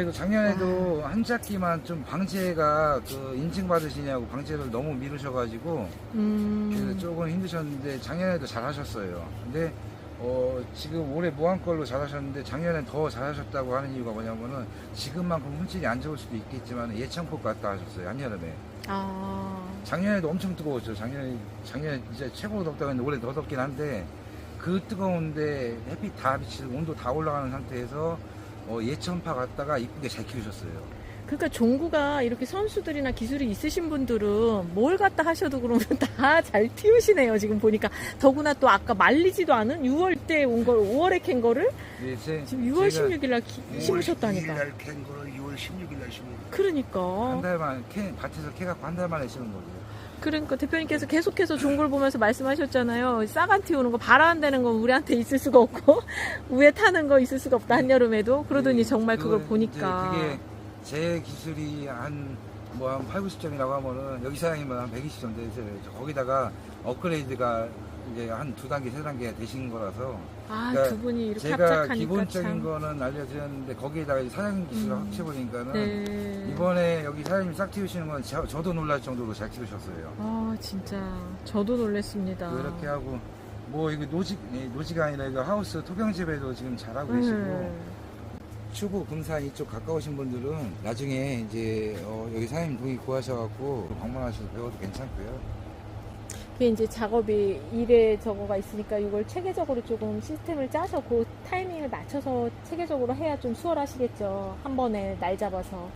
그리고 작년에도 한 작기만 좀 방제가 그 인증 받으시냐고 방제를 너무 미루셔가지고 그래서 음. 조금 힘드셨는데 작년에도 잘하셨어요. 근데 어, 지금 올해 무한 걸로 잘하셨는데 작년엔 더 잘하셨다고 하는 이유가 뭐냐면은 지금만큼 품질이 안 좋을 수도 있겠지만 예창폭 갔다 하셨어요 한여름에. 아. 작년에도 엄청 뜨거웠죠. 작년에 작년에 진짜 최고로 덥다고 했는데 올해 더 덥긴 한데 그 뜨거운데 햇빛 다 비치고 온도 다 올라가는 상태에서 어, 예천파 갔다가 이쁘게 잘 키우셨어요. 그러니까 종구가 이렇게 선수들이나 기술이 있으신 분들은 뭘 갖다 하셔도 그러면 다잘 튀우시네요. 지금 보니까 더구나 또 아까 말리지도 않은 6월 때 온 걸 5월에 캔 거를 예, 제- 지금 6월 제가 16일 날 심으셨다니까. 날캔 거를 6월 16일 날 심은 거. 그러니까 한 달만 캐 밭에서 캐갖고 한 달 만에 심은 거죠. 그러니까 대표님께서 계속해서 종구를 보면서 말씀하셨잖아요. 싹안 틔우는 거 바라한다는 건 우리한테 있을 수가 없고 위에 타는 거 있을 수가 없다 한여름에도 그러더니 그- 정말 그걸 보니까 이 제 기술이 한 뭐한 8, 90점이라고 하면은 여기 사장님은 한 120점 되세요. 거기다가 업그레이드가 이제 한 두 단계, 세 단계 되신 거라서 아 그러니까 두 분이 이렇게 제가 기본적인 참. 거는 알려드렸는데 거기에다가 사장님 기술을 음. 합쳐보니까는 네. 이번에 여기 사장님이 싹 틔우시는 건 저, 저도 놀랄 정도로 잘 키우셨어요. 아 진짜 저도 놀랬습니다. 이렇게 하고 뭐 이거 노직 예, 노지가 아니라 이거 하우스 토경 재배도 지금 잘하고 계시고 음. 추구 금산 이쪽 가까우신 분들은 나중에 이제 어, 여기 사장님 동의 구하셔갖고 방문하셔서 배워도 괜찮고요. 그게 이제 작업이 일에 저거가 있으니까 이걸 체계적으로 조금 시스템을 짜서 그 타이밍을 맞춰서 체계적으로 해야 좀 수월하시겠죠. 한 번에 날 잡아서.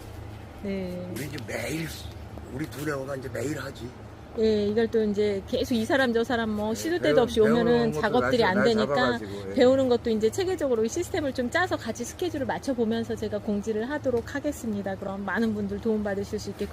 네. 우리 이제 매일 우리 두레오가 이제 매일 하지. 예, 이걸 또 이제 계속 이 사람 저 사람 뭐 시도 때도 배우- 없이 오면은 것도 작업들이 날- 안 날 되니까 잡아가지고, 예. 배우는 것도 이제 체계적으로 시스템을 좀 짜서 같이 스케줄을 맞춰 보면서 제가 공지를 하도록 하겠습니다. 그럼 많은 분들 도움 받으실 수 있겠고